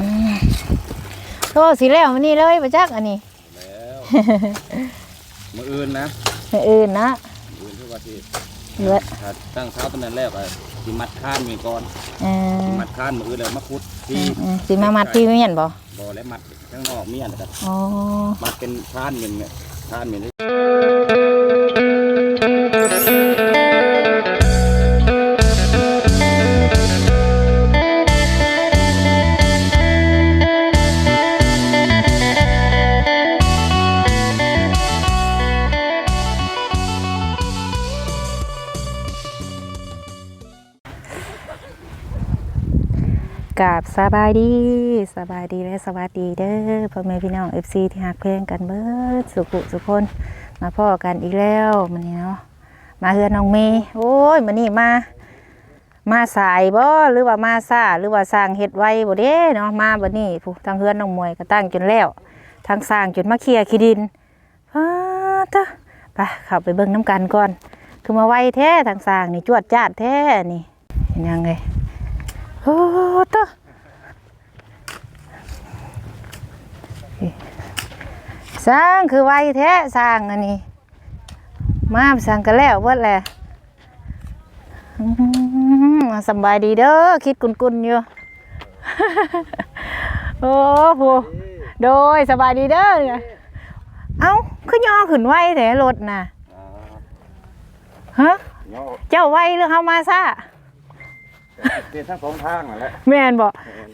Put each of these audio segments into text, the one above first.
อืมโทษสิแล้วมันนี่เลยประจักอันนี้แล้วมืออื่นนะไม่อื่นนะมื้ออื่นที่ว่าที่เหลือถ้าตั้งเท้าตอนนั้นแล้วก็สิมัดข้านมีก่อนเออมัดข้านมืออื่นแล้วมาคุดอืที่มอืมสิมามัดพี่ไม่เห็นบ่บ่และมัดข้างนอกมีอันนะครับอ๋อมัดเป็นข้านเป็นเนี่ยข้านเป็น กราบสบายดีสบายดีและสวัสดีเด้อพ่อแม่พี่น้อง FC ที่ฮักเพลงกันเบิดสุขุสุคนมาพ่อกันอีกแล้วมันนี้เนาะมาเฮือนน้องเมย์โอ้ยมันนี่มา มาสายบ่หรือว่ามาซ่าหรือว่าสร้างเฮ็ดไว้บ่เด้เนาะมาบัดนี้ผู้ทางเฮือนน้องมวยก็ตั้งจนแล้วทางสร้างจนมาเคลียร์ขี้ดินพาตะไปเข้าไปเบิ่งน้ำกันก่อน คือมาไวแท้ทางสร้างนี่จวดจาดแท้นี่เห็นยังไง โอ้ตะสร้างคือไวแท้สร้างอันนี้ มาสร้างกันแล้วเบิดแหละอืมสำบายดีเด้อคิดกุนๆอยู่โอ้โหโดยสบายดีเด้อเนี่ยเอ้าคือย่อขึ้นไวแต่รถน่ะอ่าฮะย่อเจ้าไวหรือเฮามาซ่า เป็นทั้งสองทางนั่นแหละแม่นบ่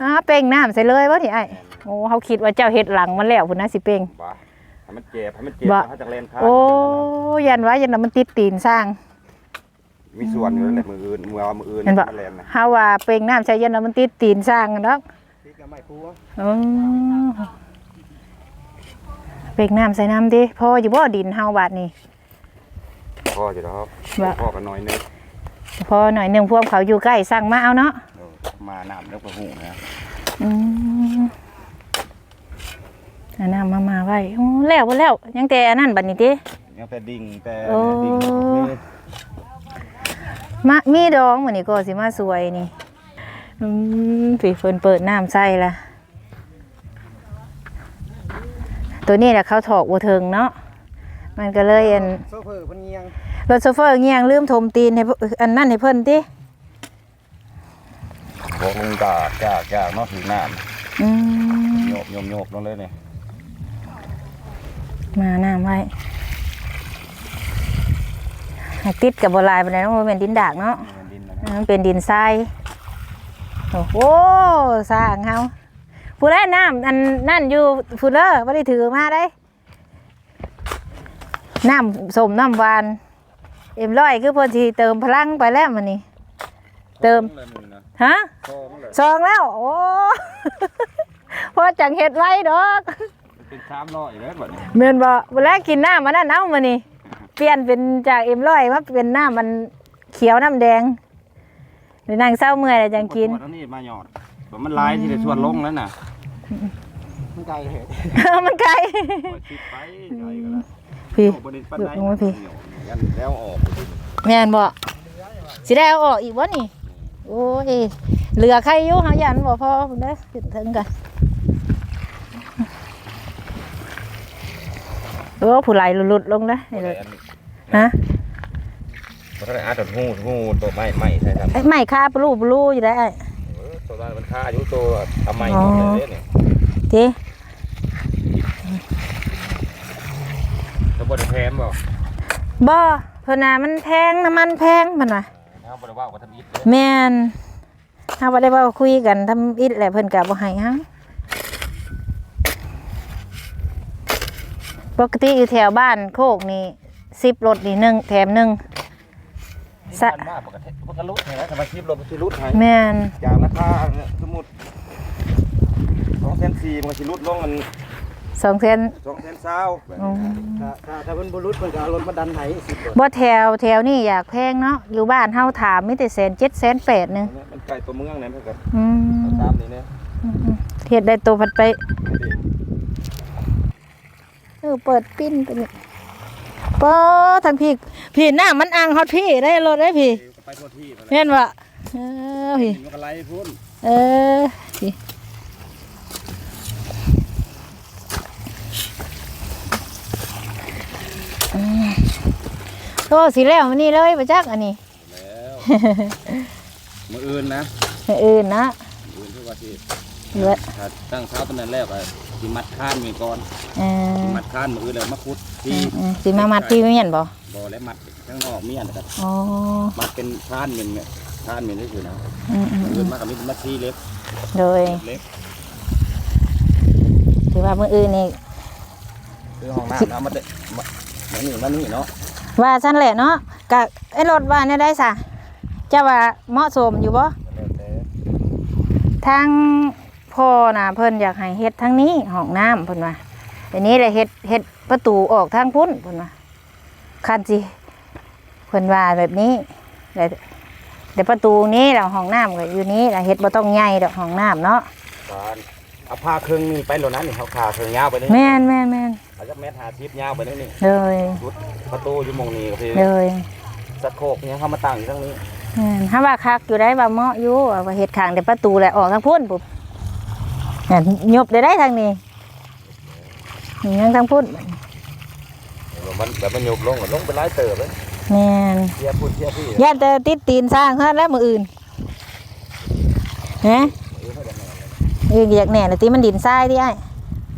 อ้าเป่งน้ำใส่เลยบ่นี่ไอ้โอ้เฮาคิดว่าเจ้าเฮ็ดหลังมันแล้วพุ่นนะสิเป่งบ่ให้มันเจ็บให้มันเจ็บบ่เขาจากเลนข้างโอ้ยันว่ายันว่ามันติดตีนสร้าง มีส่วนอยู่นั่นแหละมืออื่นมือเอามืออื่นเห็นบ่มาแลนนะเฮาว่าเป่งน้ำใส่ยันว่ามันติดตีนสร้างกันดอกที่ก็ไม่ครัวอ๋อเบรกน้ำใส่น้ำดิพออยู่บ่ดินเฮาบาดนี่พ่อจะครับบ่พ่อกันน้อยนึง พอหน่อยหนึ่งพวกเขาอยู่ใกล้สั่งมาเอาเนาะเออมาน้ำแล้วก็หูนะอืมเอาน้ำมามาไว้โอ้แล้วบ่แล้วยังแต่อันนั้นบัดนี้ติยังแต่ดิ่งแต่โอ้ดิ่งนี่มามีดองมื้อนี้ก็สิมาสวยนี่อืมพี่เพิ่นเปิดน้ำใส่ละตัวนี้แหละเขาถอกบ่ถึงเนาะมันก็เลยอันโซเฟอร์เพิ่นเงียง รถโซเฟอร์เงียงลืมถมตีนให้เพิ่นอันนั้นให้เพิ่นติบอกลงกากกากกากเนาะถึงน้อืมำโยบโยบโยบลงเลยเนี่ยมาน้ำไว้ให้ติดกับบลายไปเลยเนาะมันเป็นดินดากเนาะมันดินนะมันเป็นดินทราย โอ้โหสร้างเฮาผู้ได้น้ำอันนั่นอยู่ผู้เลอไม่ได้ถือมาได้ น้ำสมน้ำหวาน เอ็มร้อยคือเพอทีเติมพลังไปแล้วมันนี่เติมเลยมึงนะฮะซองเลยซองแล้ว โอ้พอจังเห็ดไว้ดอกมันเป็นสามร้อยแล้วแบบนี้เมือนบ่เวลากินน้ำมันนั่นเอามานี่เปลี่ยนเป็นจากเอ็มร้อยมาเป็นน้ำมันเขียวน้ำแดงหรือนางเศร้าเมื่อยแล้วจังกินขวดอันนี้มาหยอดแบบมันลายที่ได้ส่วนลงแล้วน่ะมันไกลเลยมันไกลชิดไปไกลก็แล้วพี่โอ้ประเด็นปันไดโอ้ยพี่ ยันแล้วออกแม่นบ่สิได้เอาออกอีกบ่นี่ โอ้ย เหลือใครอยู่หายันบ่พอพุ่นเด้อขึ้นถึงกันโอ้ผู้ไหลหลุดๆลงเด้อนี่เลยฮะมันก็ได้อาจจะหูหูตัวไม้ไม้ใช่ครับไอ้ไม้คาปลูปลูอยู่ได้ไอ้ตัวนั้นมันค่าอยู่ตัวทำไมหมดเลยเนี่ยติตัวบริแพมบ่ บ่เพิ่นน่ะมันแพงน้ำมันแพงมันว่ะเอาบริว่ากับทำอิฐเลยแม่นเฮาบ่ได้เว้าคุยกันทำอิฐแหละเพิ่นก็บ่ให้เฮาปกติอยู่แถวบ้านโคกนี่10รถนี่หนึ่งแถมหนึ่ง สะ มันมากปกติมันก็รุดไงทำไมคลิปเราชิรุดไงแม่นอย่างราคาเนี่ยสมมุติสองแสนสี่มันก็ชิรุดลงมัน สองเซนสองแสนเศร้าอืมถ้าถ้าถ้าเพิ่นบ่รุดเพิ่นก็เอารถมาดันไถสิบรถบ่แถวแถวนี่อยากแพงเนาะอยู่บ้านเฮาถามมีแต่แสนเจ็ดแสนแปดหนึงมันไกลตัวเมืองเนี่ยเพื่อนกันอืมตามนี้เนี่ยเฮ็ดได้ตัวพัดไปเออเปิดปิ้นไปนี่ปอทางพี่พี่หน้ามันอ่างฮอดพี่ได้รถได้พี่ไปทั่วที่เห็นบ่เออพี่มันก็ไล่พุ่นเออพี่ โอ้สิแล้วมันนี่เลยบ่จักอันนี้แล้วมืออื่นนะมื้ออื่นนะมืออื่นที่ว่าที่เหลือถ้าตั้งเช้าตอนนั้นแล้วก็สิมัดข้านมีก่อนเออสิมัดข้านมืออื่นเลยมาคุดที่อืมสิมามัดที่เมียนบ่บ่และมัดข้างนอกเมียนนะครับอ๋อมัดเป็นข้านเป็นเนี่ยข้านเป็นนี่คือนะอืมอืมมืออือื่นมมากับมีมัดซีเล็กโดยเล็กถือว่ามื้ออื่นนี่คือห้องน้ำนะมันเด็ มามานี่มานี่เนาะว่าซั่นแหละเนาะกะไอ้รถว่าเนี่ยได้ซะเจ้าว่าเหมาะสมอยู่บ่แล้วแต่ทางพ่อน่ะเพิ่นอยากให้เฮ็ดทางนี้ห้องน้ำเพิ่นว่าอันนี้แหละเฮ็ดเฮ็ดประตูออกทางพุ่นเพิ่นว่าคันสิเพิ่นว่าแบบนี้แต่แต่ประตูนี้แล้วห้องน้ำก็อยู่นี้แล้วเฮ็ดบ่ต้องใหญ่ดอกห้องน้ำเนาะการเอาผ้าเครื่องนี่ไปโลนั้นนี่เขาขาเครื่องยาวไปนี่แม่นแม่นแม่นเอาจักเม็ดหาทิพยาวไปนี่นี่เลยชุดประตูอยู่หมองนี้ก็คือเลยสะโคกเนี่ยเขามาตั้งอยู่ตรงนี้แม่นถ้าว่าคักอยู่ได้ว่าเหมาะอยู่ว่าเฮ็ดข้างแต่ประตูแหละออกทางพุ่นปุ๊บนั่นยบได้ได้ทางนี้นี่ยังทางพุ่นแบบมันแบบมันโยกลงก็ลงไปไล่เติบเลยแม่นเทียบพูดเทียบพี่ย่านแต่ติดตีนสร้างเฮือนแล้วมืออื่นฮะเออเขาจะแน่เลยเอออยากแหน่น่ะติมันดินทรายดิไอ้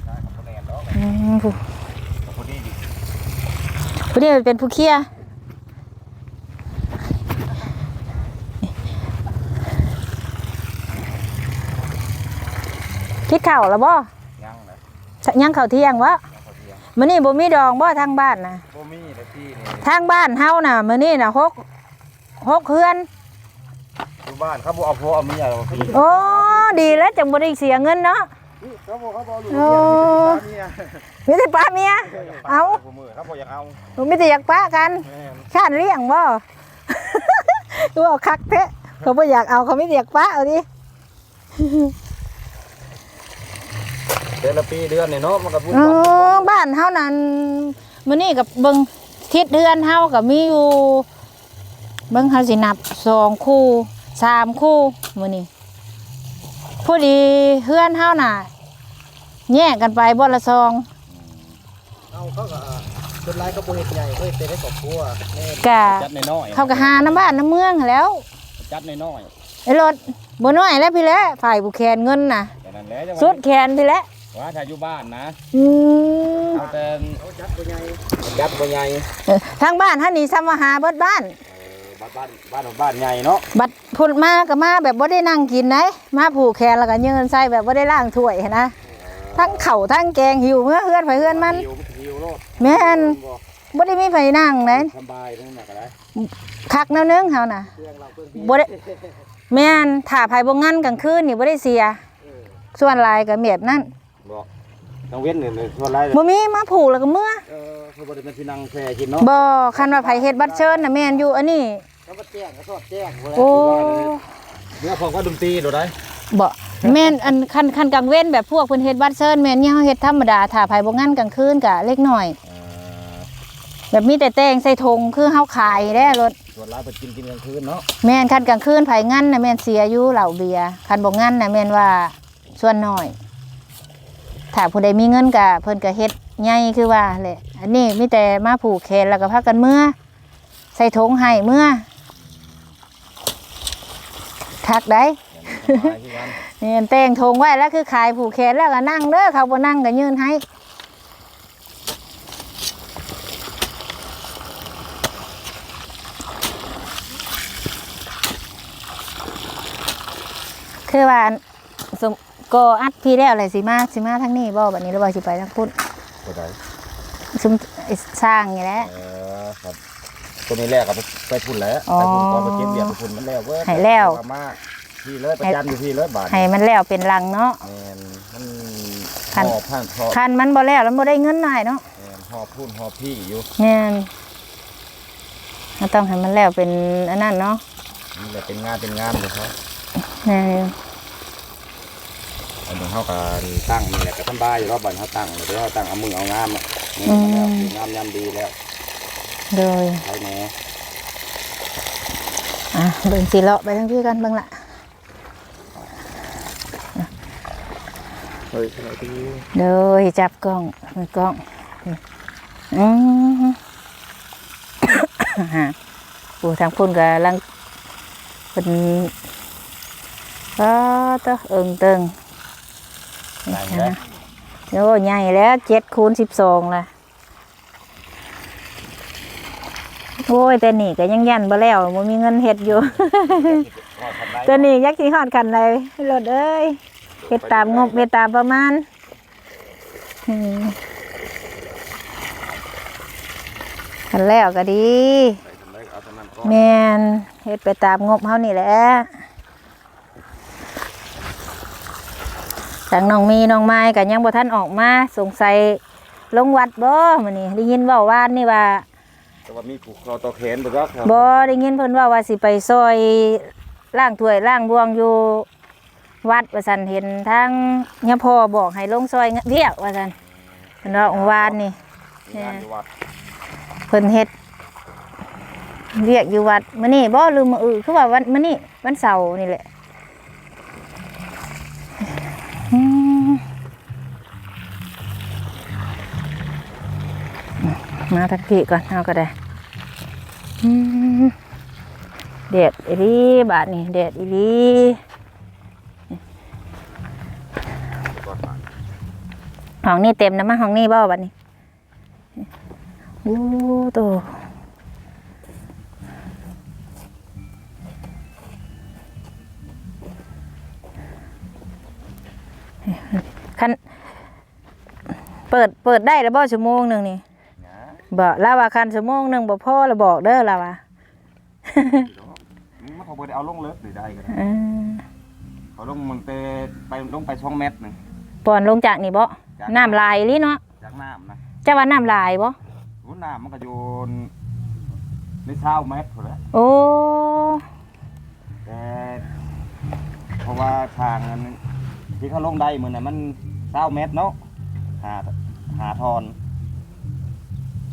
ได้เขาแน่เนาะ อืมผู้ พอดีดิ ผู้นี้เป็นผู้เคลียร์คิดเข่าวแล้วบ่ยังนะยังเข่าวเที่ยงวะยังเขาเทียงมื้อนี้บ่มีดองบ่ทางบ้านน่ะโบมี่เลยพี่นี่ทางบ้านเฮาน่ะมื้อนี้น่ะหกหกเฮือนอยู่บ้านเขาบอกเอาพ่อเอาเมียเอาพี่โอ้ดีแล้วจังบ่ได้เสียเงินเนาะเขาบอกเขาบอกลูกโอ้เมีย มีแต่ป้าเมีย เอา ผู้มือเขาบอกอยากเอามีแต่อยากป้ากันแม่นชาติเลี้ยงบ่ ดูเอาคักแท้เขาบ่อยากเอาเขาไม่เรียกป้าเอาดิเดือนละปีเดือนเนี่ยเนาะมันก็พูดอ๋อกันบ้านเฮานั้นมื้อนี้กับเบิ่งทิศเดือนเฮาก็มีอยู่เบิ่งเฮาสินับสองคู่สามคู่มื้อนี้พอดีเฮือนเฮาน่ะแยกกันไปบ่ละซองเอาเขาก็จนลายกระโปรงเห็ดใหญ่เขาเห็ดเป็นได้ครอบครัวแม่กะจัดน้อยๆเขาก็หาน้ำบ้านน้ำเมืองหั้นแหล้วจัดน้อยไอ้รถบ่น้อยแล้วพี่แหล้วฝ่ายผู้แคนเงินน่ะๆแต่นั้นแหละจะว่าสุดแคนพี่แหล้วว่าถ้าอยู่บ้านนะอืมเอาแต่เขาจัดตัวใหญ่จัดบ่ใหญ่เออทางบ้านท่านนี่ซ้ำมาหาเบิดบ้านเออบ้านบ้านบ้านบ้านใหญ่เนาะบัดพุ่นมาก็มาแบบบ่ได้นั่งกินนะมาผูกแขนแล้วก็ยืนใส่แบบบ่ได้ล้างถ้วยหั้นนะ ทั้งเข่าวทั้งแกงหิวเมื่อเฮือนไผเฮือนมันหิวหิวโลดแม่นบ่ได้มีไผนั่งนะสบายตรงนั้นก็ได้คักแนวนึงเฮาน่ะเครื่องเราเครื่องพี่บ่ได้แม่นถ้าไผบ่งั้นกลางคืนนี่บ่ได้เสียส่วนหลายก็แบบนั้นบอกต้องเว้นเนี่ยเลยส่วนไรบ่มีมาผูกแล้วก็เมื่อเออเขาบ่ได้เป็นที่นั่งแช่กินเนาะบ่คันว่าไผเฮ็ดบัตรเชิญน่ะแม่นอยู่อันนี้เขามาแจ้งเขาสอดแจ้งเวลาโอ้เนื้อของก็ดนตรีโดดได้ บ่แม่นอันคันคันกลางเว้นแบบพวกเพิ่นเฮ็ดบัตรเชิญแม่นเนี่ยเฮาเฮ็ดธรรมดาถ้าไผบ่งั้นกลางคืนก็เล็กน้อยเออแบบมีแต่แต่งใส่ธงคือเฮาขายได้รถส่วนไรไปกินกินกลางคืนเนาะแม่นคันกลางคืนไผงั้นน่ะแม่นเสียอยู่เหล้าเบียร์คันบ่งั้นน่ะแม่นว่าส่วนน้อย ถ้าผู้ใดมีเงินก็เพิ่นก็เฮ็ดใหญ่คือว่าแหละอันนี้มีแต่มาผูกแขนแล้วก็พากันเมื่อ ใส่ธงให้เมื่อทักได้สบายที่กั นนี่แต่งธงไว้แล้วคือขายผูกแขนแล้วก็นั่งเด้อเขาบ่นั่งก็ยืนให้คือว่าสมก็อัดพี่แล้วอะไรสิมาสิมาทั้งนี้บ่บัดนี้หรือว่าสิไปทางพุ่นก็ได้ซุมสร้างอย่างแหล้วเออครับตัวนี้แรกก็ไปไปพุ่นแล้วอ๋อไปพุ่นก่อนไปเก็บเบียร์ไปพุ่นมันแล้วเว้ยให้แล้วเอามาที่เลยประจันอยู่ที่เลยบาทให้มันแล้วเป็นรังเนาะแมนมันคันหอบผ่านหอบคันมันบ่แล้วแล้วบ่ได้เงินหน่อยเนาะแมนหอบพุ่นหอบพี่อยู่แม่นมันต้องให้มันแล้วเป็นอันนั้นเนาะนี่แหละเป็นงานเป็นงานของเขาแม่นอันนี้เขาก็ตั้งนี่แหละก็ทำบายอยู่รอบบ้านเขาตั้งเดี๋ยวเขาตั้งเอามือเอางามอะนี่มันแล้วงามยำดีแล้วโดยใช่แหน่อะเบิ่งสิเลาะไปทั้งพี่กันเบิ่งละ เฮ้ยขนาดนี้โดยจับกล้องมือกล้องอืมฮะปู่ทางพุ่นก็ลังเป็นก็ต้องเอิงเติงได้ไหมโอ้ใหญ่แล้วเจ็ดคูณสิบสองละโอ้ยแต่นี่ก็ยังยันบ่แล้วบ่มีเงินเฮ็ดอยู่ตัวนี้ยักษ์สิฮอดคันใดรถเอ้ย เฮ็ดตามงบเฮ็ดตามประมาณอืมคันแล้วก็ดีเอาเท่านั้นก็แม่นเฮ็ดไปตามงบเฮานี่แหละทางน้องมีน้องไม้ก็ยังบ่ทันออกมาสงสัยลงวัดบ่มื้อนี้ได้ยินเว้าว่านนี่ว่าแต่ว่ามีผูกคอต่อแขนบ่ครับบ่ได้ยินเพิ่นว่าว่าสิไปซอยล้างถ้วยล้างบวงอยู่ วัดว่าซั่นเห็นทางยะพ่อบอกให้ลงซอยเวียกว่าซั่นเพิ่นว่าองค์วานนี่มีงานอยู่วัดเพิ่นเฮ็ดเวียกอยู่วัดมื้อนี้บ่ลืมมื้ออื่นคือว่าวันมื้อนี้วันเสาร์นี่แหละอืมมาทักพี่ก่อนเอาก็ได้อืมเด็ดอีหลีบาทนี่เด็ดอีห ห้องนี้เต็มนะมาห้องนี้บ่บัดนี้โอ้โตคันเปิดเปิดได้แล้วบ่ชั่วโมงหนึ่งนี่นะบ่ลาวว่าคันชั่วโมงหนึ่งบ่พอแล้วบอกเด้อลาวว่ามันเขาบ่ได้เอาลงเลิกหรือได้กันเออเขาลงมันไปไปลงไปช่องเมตรหนึงปอนลงจากนี่บ่จาก น้ำลายอีหลิเนาะจากน้ำนะจะว่าน้ำลายบ่รู้น้ำมันก็โยนในเช้าเมตรพุ่นแหละโอ้แต่เพราะว่าทางนั้นที่เขาลงได้เหมือนน่ะมันเช้าเมตรเนาะหาหาทอน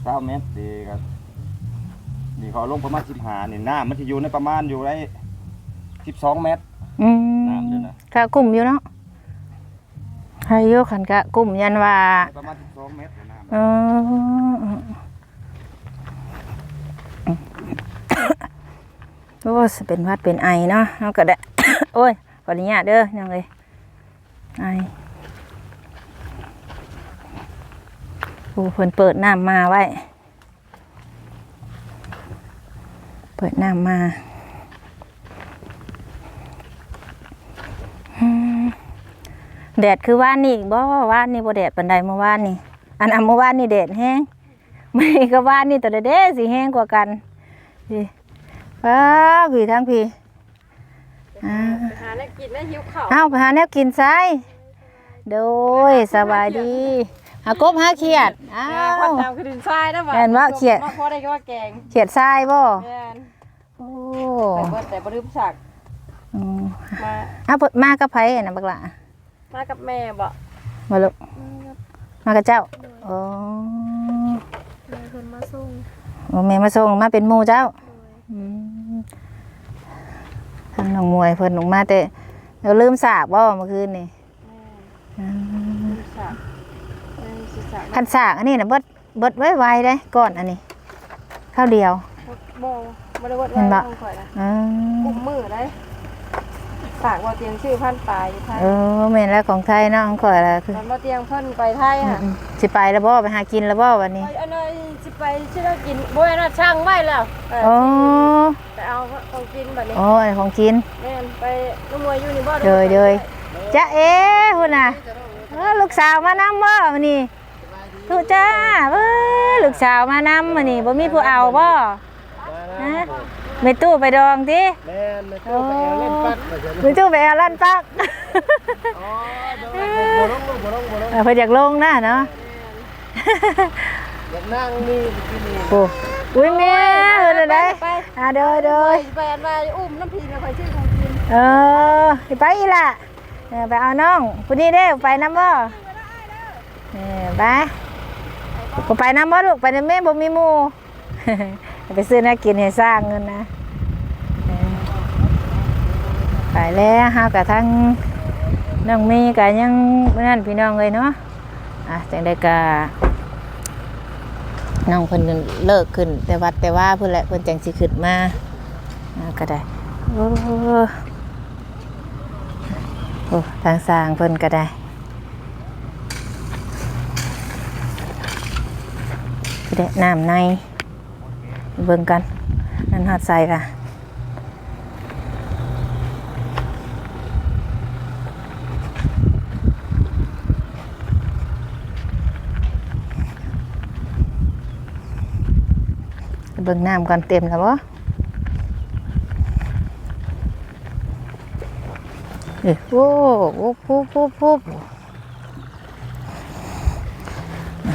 เช้าเมตรดีก็ดีเขาลงประมาณสิบหานี่น้ำมันจะอยู่ในประมาณอยู่ได้สิบสองเมตรอืมน้ำด้วยนะค่ะกลุ่มอยู่เนาะ ใครอยู่ขันกะกลุ่มยันว่าประมาณสองเมตรน้ำเอโอ้สเป็นวัดเป็นไอเนาะเอาก็ได้ โอ้ยขออนุญาตเด้อยังเลยไอโอ้เพิ่นเปิดน้ำมาไว้ เปิดน้ำมาอืม แดดคือว่านนี่อีกบ่ว่านนี่บ่แดดปานใดเมื่อวานนี่อันอันเมื่อวานนี่แดดแห้งไม่ก็ว่านนี่ตัวเด้สิแห้งกว่ากันพี่ป้าพี่ทั้งพี่อ่าไปหาแนวกินแล้วหิวข้าวเอาไปหาแนวกินไซโดยสบายดีหากบหาเขียดอ้าแม่ควันวดำคือดินทรายนะบ่แม่นว่าเขียดมาพอได้ก็ว่าแกงเขียดทรายบ่แม่นโอ้แต่บ่แต่บ่ลืมสักอืมมาเอาเพิ่นมากับไผอะนะบักหล่ะ มากับแม่บ่มาลูกมากับเจ้าโอ้แม่เพิ่นมาส่งโอ้แม่มาส่งมาเป็นหมู่เจ้าอืมทางน้องมวยเพิ่นลงมาแต่เราลืมสากบ่เมื่อคืนนี่แม่อืมลืมสักแม่สิสักคันสากอันนี้นะเบิดเบิดไว้ไวเลยก่อนอันนี้ข้าวเดียวบ่บ่ได้วัดเห็นบ่ไว้ของข่อยนะอืมกุมมือได้ ฝากบ่เตียงชื่อพันปลายอยู่ไทยเออแม่นแล้วของไทยเนาะของข่อยละคือตอนบ่เตียงเพิ่นไปไทยค่ะอืมสิไปแล้วบ่ไปหากินแล้วบ่วันนี้ไปอันนั้นสิไปสิได้กินบ่อันนั้นช่างไว้แล้วเออโอ้ไปเอาของกินบัดนี้โอ้ยของกินแม่นไปน้ำมวยอยู่นี่บ่เดยเดยจ้าเอ๋หุ่นน่ะเออลูกสาวมานำบ่วันนี้ลูกจ้าเออลูกสาวมานำวันนี้บ่มีผู้เอาบ่ฮะ ไม่ตู้ไปดองติแม่นไม่ต้องไปเอาเล่นปัดมาเถอะไม่ตู้ไปเอาลั่นปักอ๋อบ่ลงบ่ลงบ่ลงบ่ลงเออเพิ่นอยากลงนะเนาะอยากนั่งนี่ที่นี่โอ้อุ้ยแม่เพิ่นได้ไปอ่าเด้อเด้อไปอันว่าอุ้มน้ำพีนะคอยชื่อของกินเออสิไปอีล่ะเออไปเอาน้องผู้นี้เด้อไปนำบ่เออไปบ่ไปนำบ่ลูกไปนำแม่บ่มีหมู่ ไปซื้อน่ากินให้สร้างเงินนะไปแล้วฮากับทั้งน้องมีก็ยังนั่นพี่น้องเลยเนาะอะจังได๋ก็น้องเพิ่นเลิกขึ้น แต่วัดแต่ว่าเพิ่นแหละเพิ่นจังสิขึ้นมาก็ได้โอ้โอ้ทางสร้างเพิ่นก็ได้ได้น้ำใน เบิ่งกัน นั่นหอดใส่ละเบิ่งน้ำก่อนเต็มแล้วบ่เอ้โอ้โอ้ปุ๊บปุ๊บปุ๊บ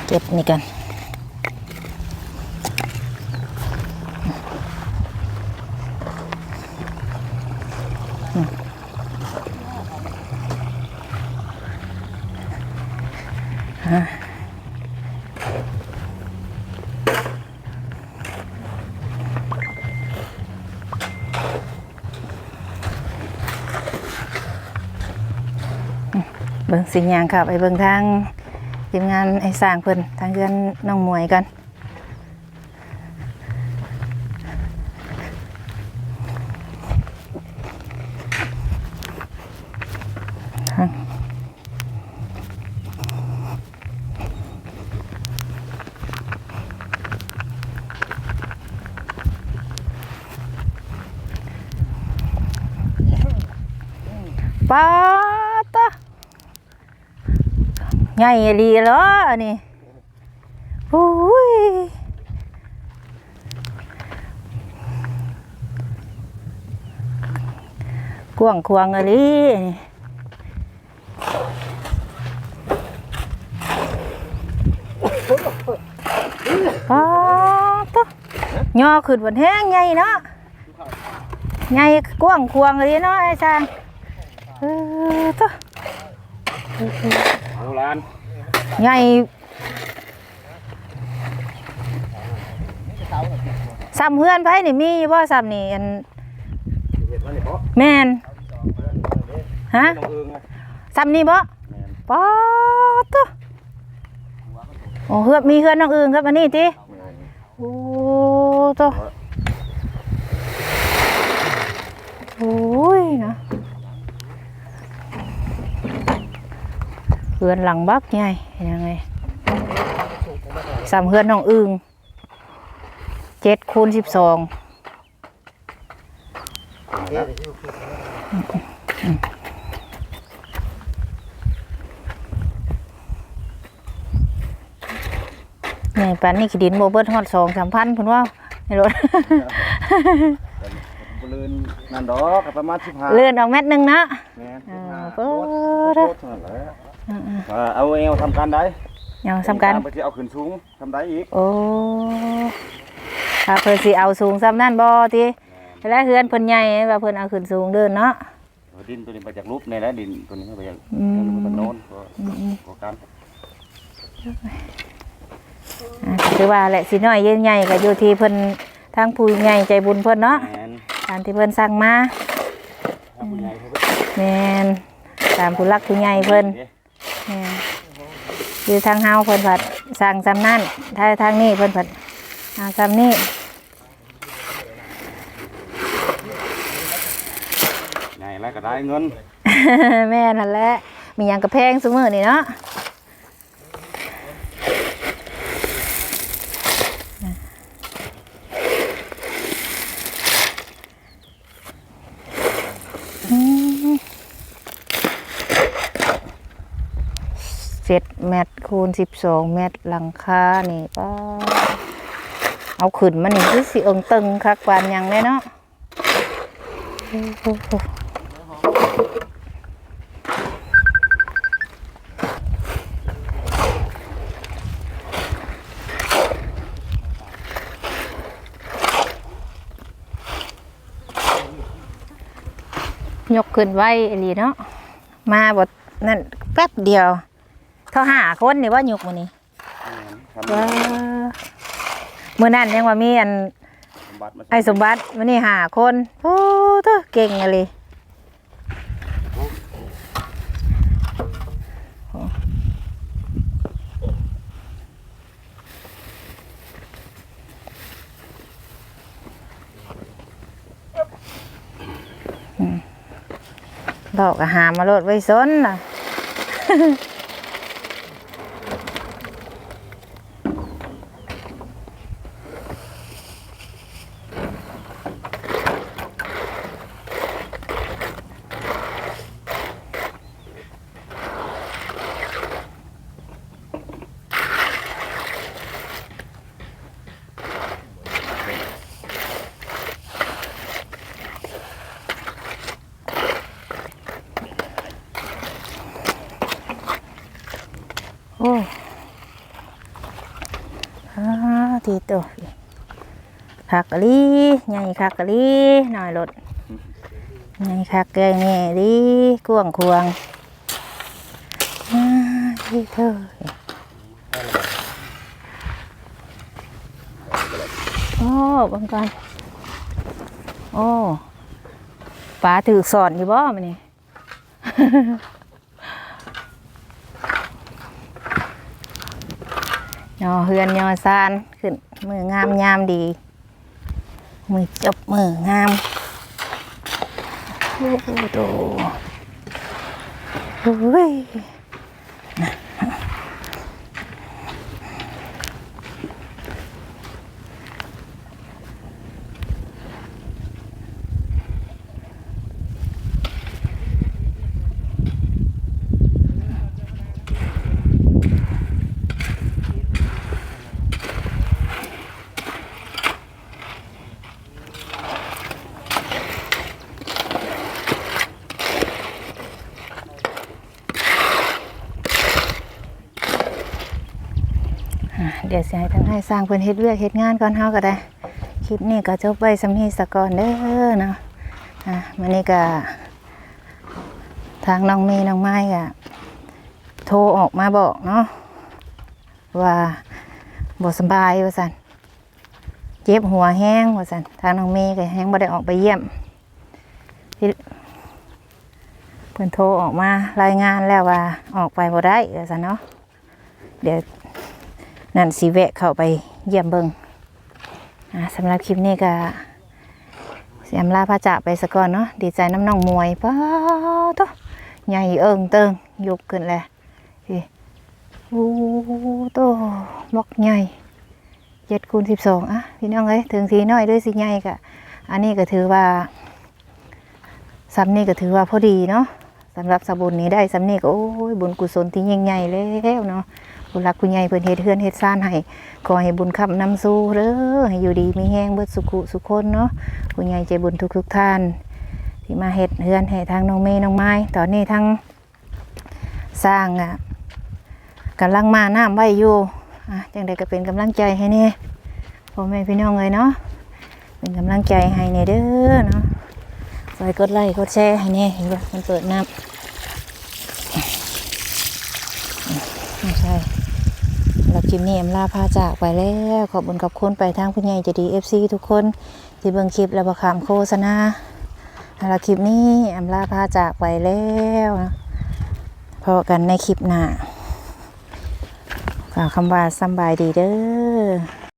เก็บนี่กัน สิ่งอย่างค่ะไปเบิ่งทางทีมงานไอ้สร้างเพิ่นทางเพื่อนน้องมวยกันทางป้าตะ ใหญ่ดีเหรออันนี่โอ้ยกวงควงอะไรนี่ป้าตย่อขึ้นบนแห้งใหญ่เนาะใหญ่กวางควงอะไรเนาะไอ้ช่างเออตะโบราณ ใหญ่ซ้ำเพื่อนไผนี่มีอยู่บ่ซ้ำนี่อันแมนฮะซ้ำนี่บ่แม่นป๊อตโอ้เฮือบมีเฮือนน้องอื่นครับอันนี้ติโอ้ตโอ้ยนะ เฮือนหลังบักใหญ่ยังไงซ้ำเฮือนน้องอึงเจ็ดคูณสิบสองเอ๊ะเดี๋ยวสิใหญ่ปานนี้ขี้ดินโบเบิดฮอดสองสามพันเพิ่นว่าในรถบริเวณนั่นดอกก็ประมาณสิบห้าเลื่อนออกเม็ดหนึงเนาะแม่นอ่าสิบห้าเปิโคดตรโคตรเท่านั้นแหละอ่าเอาเอวทำการได้เอาสำคัญไปที่เอาขึ้นสูงทำได้อีก โอ้ถ้าเพิ่นสิเอาสูงซ้ำนั่นบ่ติแล้วเฮือนเพิ่นใหญ่ว่าเพิ่นเอาขึ้นสูงเด้อเนาะดินตัวนี้มาจากรูปในแล้วดินตัวนี้มาจากอืมมันโน้นก็ก็การอ่าคือว่าแหละสิน้อยใหญ่ก็อยู่ที่เพิ่นทางผู้ใหญ่ใจบุญเพิ่นเนาะแมนตามที่เพิ่นสั่งมาถ้าผู้ใหญ่เขาก็แม่นตามผู้รักผู้ใหญ่เพิ่นแม่น อยู่ทางเฮาเพิ่นผัดสั่งซ้ำนั่นถ้าทางนี้เพิ่นผัดเอาซ้ำนี่ใหญ่แล้วก็ได้เงิน แม่นั่นแหละมีหยังกระแพงซุมื้อนี่เนาะ เจ็ดเมตรคูณสิบสองเมตรหลังคานี่ป้าเอาขึ้นมานี่คือสิเอิงตึงคักปานยังเลยเนาะยกขึ้นไว้อลีเนาะมาบดนั่นแป๊บเดียว เท่าหาคนนี่ว่ายุกมือนี้เออมื่อนั้นยังว่ามีอันไอสมบัติมันนี่หาคนโอ้เธอเก่งอะไรดอกหามาโลดไว้ซนนะ คักกะลีใหญ่คักกะลีหน่อยรถใหญ่คักแกงแง่ดีกวงควงอาทีเธอโอ้บังกันโอ้ป๋าถือสอนอยู่บ่มันนี่ยอเฮือนยอซานขึ้นมืองามยามดี มือจบมืองามโอ้โหโตโอ้ย ให้สร้างเพิ่นเฮ็ดเวียกเฮ็ดงานก่อนเฮาก็ได้ คลิปนี้ก็จบไว้สำนี้สะก่อนเด้อเนาะอะมื้อนี้ก็ทางน้องเมย์น้องไม้ก็โทรออกมาบอกเนาะว่าบ่สบายว่าซั่นเจ็บหัวแห้งว่าซั่นทางน้องเมย์ก็แห้งบ่ได้ออกไปเยี่ยมที่เพิ่นโทรออกมารายงานแล้วว่าออกไปบ่ได้ว่าซั่นเนาะเดี๋ยว นั่นสีแวะเข้าไปเยี่ยมเบิงสำหรับคลิปนี้ก็เสียมลาพระจาไปสะก่อนเนาะดีใจน้ำน้องมวยป้าโตใหญ่เอิงเติงยกขึ้นเลยโอ้โตบล็อกใหญ่เจ็ดคูณสิบสองอะพี่น้องเอ้ยถึงสีน้อยด้วยสิใหญ่กะอันนี้ก็ถือว่าซ้ำนี่ก็ถือว่าพอดีเนาะสำหรับสบุญนี้ได้ซ้ำนี่ก็โอ้ยบุญกุศลที่ยิ่งใหญ่แล้วเนาะ ผู้รักผู้ใหญ่เพิ่นเฮ็ดเฮือนเฮ็ดซ่านให้ขอให้บุญคำนำสู่เด้อให้อยู่ดีมีแฮงเบิดสุขุสุขคนเนาะผู้ใหญ่ใจบุญทุกๆท่านที่มาเฮ็ดเฮือนให้ทางน้องเมย์น้องไม้ตอนนี้ทั้งสร้างอะกำลังมาน้ำไว้อยู่อะจังใดก็เป็นกำลังใจให้แนี่พ่อแม่พี่น้องเลยเนาะเป็นกำลังใจให้แนี่เด้อเนาะซอยกดไลค์กดแชร์ให้แนี่เห็นบ่มันเปิดน้ำไม่ใช่ สำหรับ คลิปนี้เอ็มลาพาจากไปแล้ว ขอบคุณขอบคุณไปทางผู้ใหญ่จะดีเอฟซีทุกคน ที่เบิ่งคลิปและประคำโฆษณาสำหรับคลิปนี้เอ็มลาพาจากไปแล้วพบกันในคลิปหน้าฝากคำว่าสบายดีเด้อ